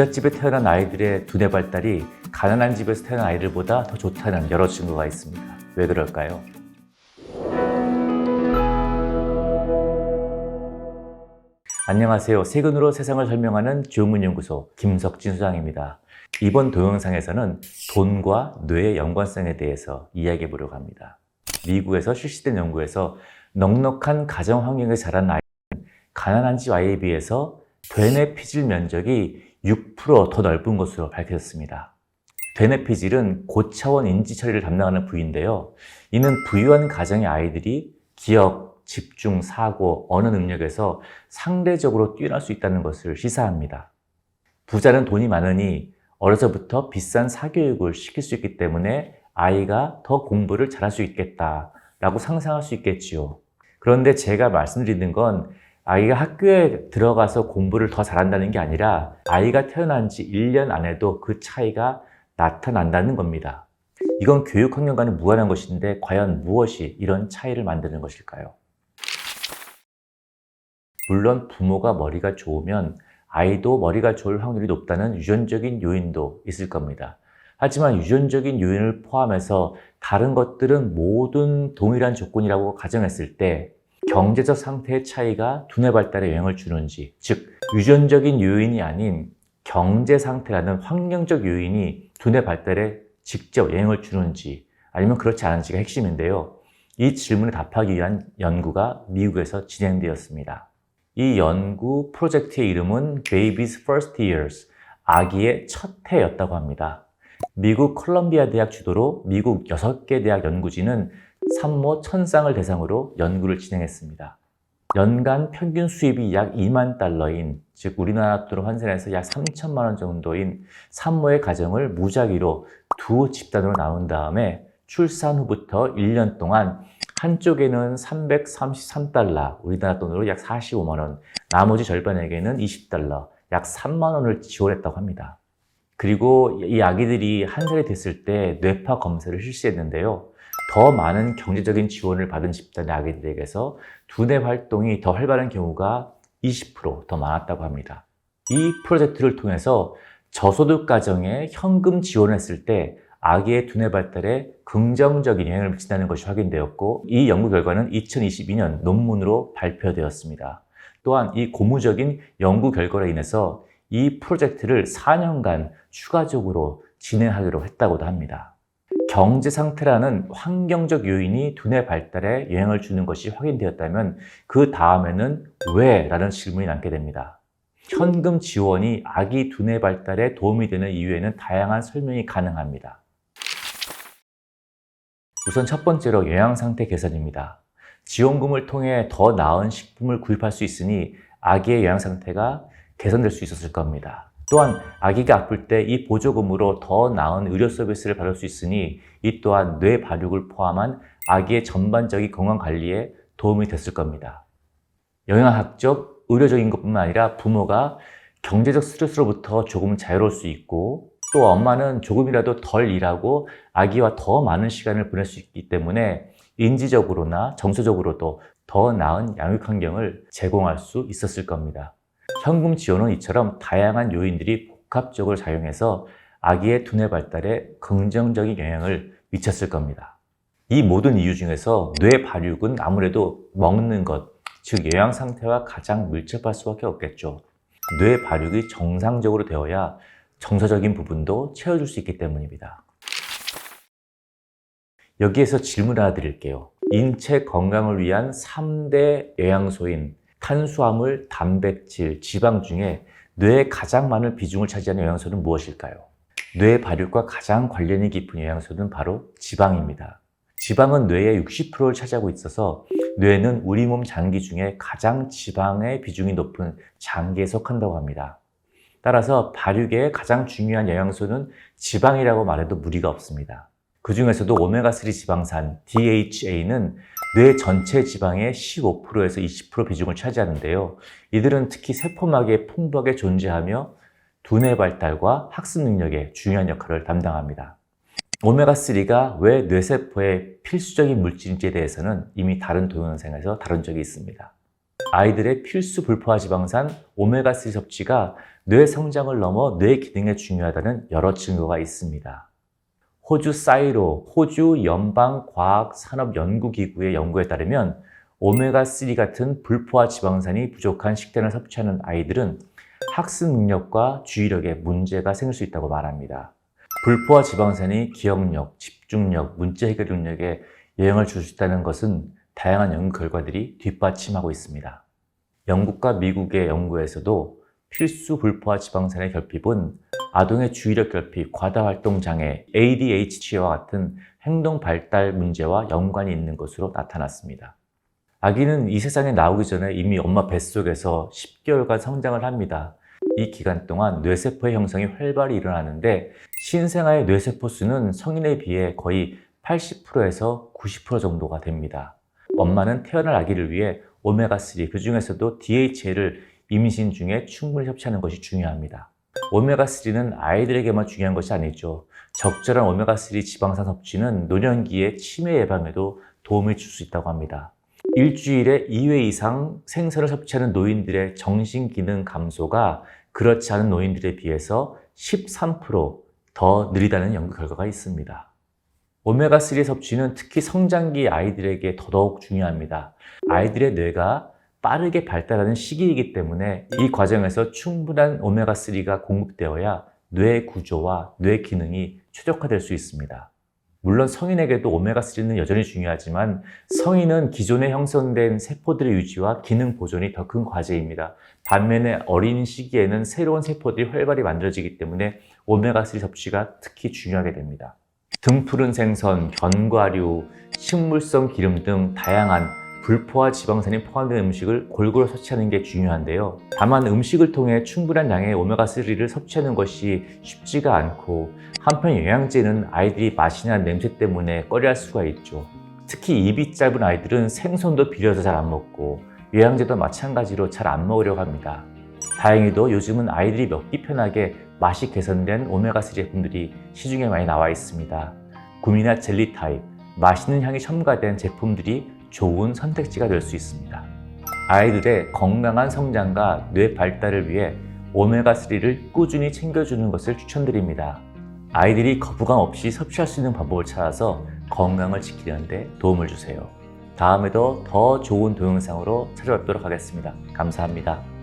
부잣집에 태어난 아이들의 두뇌 발달이 가난한 집에서 태어난 아이들보다 더 좋다는 여러 증거가 있습니다. 왜 그럴까요? 안녕하세요. 세근으로 세상을 설명하는 교문연구소 김석진 소장입니다. 이번 동영상에서는 돈과 뇌의 연관성에 대해서 이야기해 보려고 합니다. 미국에서 실시된 연구에서 넉넉한 가정 환경에 자란 아이는 가난한 집 아이에 비해서 되뇌 피질 면적이 6%더 넓은 것으로 밝혀졌습니다. 되뇌 피질은 고차원 인지 처리를 담당하는 부위인데요. 이는 부유한 가정의 아이들이 기억, 집중, 사고, 언어 능력에서 상대적으로 뛰어날 수 있다는 것을 시사합니다. 부자는 돈이 많으니 어려서부터 비싼 사교육을 시킬 수 있기 때문에 아이가 더 공부를 잘할 수 있겠다라고 상상할 수 있겠지요. 그런데 제가 말씀드리는 건 아이가 학교에 들어가서 공부를 더 잘한다는 게 아니라 아이가 태어난 지 1년 안에도 그 차이가 나타난다는 겁니다. 이건 교육 환경과는 무관한 것인데 과연 무엇이 이런 차이를 만드는 것일까요? 물론 부모가 머리가 좋으면 아이도 머리가 좋을 확률이 높다는 유전적인 요인도 있을 겁니다. 하지만 유전적인 요인을 포함해서 다른 것들은 모든 동일한 조건이라고 가정했을 때 경제적 상태의 차이가 두뇌 발달에 영향을 주는지, 즉 유전적인 요인이 아닌 경제 상태라는 환경적 요인이 두뇌 발달에 직접 영향을 주는지 아니면 그렇지 않은지가 핵심인데요. 이 질문에 답하기 위한 연구가 미국에서 진행되었습니다. 이 연구 프로젝트의 이름은 Baby's First Years, 아기의 첫 해였다고 합니다. 미국 컬럼비아 대학 주도로 미국 6개 대학 연구진은 산모 천쌍을 대상으로 연구를 진행했습니다. 연간 평균 수입이 약 2만 달러인, 즉 우리나라 돈으로 환산해서 약 3천만 원 정도인 산모의 가정을 무작위로 두 집단으로 나눈 다음에 출산 후부터 1년 동안 한쪽에는 333달러, 우리나라 돈으로 약 45만 원, 나머지 절반에게는 20달러, 약 3만 원을 지원했다고 합니다. 그리고 이 아기들이 한 살이 됐을 때 뇌파 검사를 실시했는데요. 더 많은 경제적인 지원을 받은 집단의 아기들에게서 두뇌 활동이 더 활발한 경우가 20%더 많았다고 합니다. 이 프로젝트를 통해서 저소득 가정에 현금 지원을 했을 때 아기의 두뇌 발달에 긍정적인 영향을 미친다는 것이 확인되었고 이 연구 결과는 2022년 논문으로 발표되었습니다. 또한 이 고무적인 연구 결과로 인해서 이 프로젝트를 4년간 추가적으로 진행하기로 했다고도 합니다. 경제 상태라는 환경적 요인이 두뇌 발달에 영향을 주는 것이 확인되었다면 그 다음에는 왜? 라는 질문이 남게 됩니다. 현금 지원이 아기 두뇌 발달에 도움이 되는 이유에는 다양한 설명이 가능합니다. 우선 첫 번째로 영양 상태 개선입니다. 지원금을 통해 더 나은 식품을 구입할 수 있으니 아기의 영양 상태가 개선될 수 있었을 겁니다. 또한 아기가 아플 때 이 보조금으로 더 나은 의료 서비스를 받을 수 있으니 이 또한 뇌 발육을 포함한 아기의 전반적인 건강 관리에 도움이 됐을 겁니다. 영양학적, 의료적인 것뿐만 아니라 부모가 경제적 스트레스로부터 조금 자유로울 수 있고 또 엄마는 조금이라도 덜 일하고 아기와 더 많은 시간을 보낼 수 있기 때문에 인지적으로나 정서적으로도 더 나은 양육 환경을 제공할 수 있었을 겁니다. 현금 지원은 이처럼 다양한 요인들이 복합적으로 작용해서 아기의 두뇌 발달에 긍정적인 영향을 미쳤을 겁니다. 이 모든 이유 중에서 뇌 발육은 아무래도 먹는 것, 즉 영양 상태와 가장 밀접할 수밖에 없겠죠. 뇌 발육이 정상적으로 되어야 정서적인 부분도 채워줄 수 있기 때문입니다. 여기에서 질문 하나 드릴게요. 인체 건강을 위한 3대 영양소인 탄수화물, 단백질, 지방 중에 뇌에 가장 많은 비중을 차지하는 영양소는 무엇일까요? 뇌 발육과 가장 관련이 깊은 영양소는 바로 지방입니다. 지방은 뇌의 60%를 차지하고 있어서 뇌는 우리 몸 장기 중에 가장 지방의 비중이 높은 장기에 속한다고 합니다. 따라서 발육에 가장 중요한 영양소는 지방이라고 말해도 무리가 없습니다. 그 중에서도 오메가3 지방산 DHA는 뇌 전체 지방의 15%에서 20% 비중을 차지하는데요. 이들은 특히 세포막에 풍부하게 존재하며 두뇌 발달과 학습 능력에 중요한 역할을 담당합니다. 오메가3가 왜 뇌세포의 필수적인 물질인지에 대해서는 이미 다른 동영상에서 다룬 적이 있습니다. 아이들의 필수 불포화 지방산 오메가3 섭취가 뇌 성장을 넘어 뇌 기능에 중요하다는 여러 증거가 있습니다. 호주 사이로 호주 연방과학산업연구기구의 연구에 따르면 오메가3 같은 불포화 지방산이 부족한 식단을 섭취하는 아이들은 학습 능력과 주의력에 문제가 생길 수 있다고 말합니다. 불포화 지방산이 기억력, 집중력, 문제 해결 능력에 영향을 줄 수 있다는 것은 다양한 연구 결과들이 뒷받침하고 있습니다. 영국과 미국의 연구에서도 필수 불포화 지방산의 결핍은 아동의 주의력 결핍, 과다활동 장애, ADHD와 같은 행동 발달 문제와 연관이 있는 것으로 나타났습니다. 아기는 이 세상에 나오기 전에 이미 엄마 뱃속에서 10개월간 성장을 합니다. 이 기간 동안 뇌세포의 형성이 활발히 일어나는데 신생아의 뇌세포 수는 성인에 비해 거의 80%에서 90% 정도가 됩니다. 엄마는 태어날 아기를 위해 오메가3, 그 중에서도 DHA를 임신 중에 충분히 섭취하는 것이 중요합니다. 오메가3는 아이들에게만 중요한 것이 아니죠. 적절한 오메가3 지방산 섭취는 노년기의 치매 예방에도 도움을 줄 수 있다고 합니다. 일주일에 2회 이상 생선을 섭취하는 노인들의 정신기능 감소가 그렇지 않은 노인들에 비해서 13%더 느리다는 연구 결과가 있습니다. 오메가3 섭취는 특히 성장기 아이들에게 더더욱 중요합니다. 아이들의 뇌가 빠르게 발달하는 시기이기 때문에 이 과정에서 충분한 오메가3가 공급되어야 뇌 구조와 뇌 기능이 최적화될 수 있습니다. 물론 성인에게도 오메가3는 여전히 중요하지만 성인은 기존에 형성된 세포들의 유지와 기능 보존이 더 큰 과제입니다. 반면에 어린 시기에는 새로운 세포들이 활발히 만들어지기 때문에 오메가3 섭취가 특히 중요하게 됩니다. 등푸른 생선, 견과류, 식물성 기름 등 다양한 불포화 지방산이 포함된 음식을 골고루 섭취하는 게 중요한데요. 다만 음식을 통해 충분한 양의 오메가3를 섭취하는 것이 쉽지가 않고 한편 영양제는 아이들이 맛이나 냄새 때문에 꺼려할 수가 있죠. 특히 입이 짧은 아이들은 생선도 비려서 잘 안 먹고 영양제도 마찬가지로 잘 안 먹으려고 합니다. 다행히도 요즘은 아이들이 먹기 편하게 맛이 개선된 오메가3 제품들이 시중에 많이 나와 있습니다. 구미나 젤리 타입, 맛있는 향이 첨가된 제품들이 좋은 선택지가 될 수 있습니다. 아이들의 건강한 성장과 뇌 발달을 위해 오메가3를 꾸준히 챙겨주는 것을 추천드립니다. 아이들이 거부감 없이 섭취할 수 있는 방법을 찾아서 건강을 지키는 데 도움을 주세요. 다음에도 더 좋은 동영상으로 찾아뵙도록 하겠습니다. 감사합니다.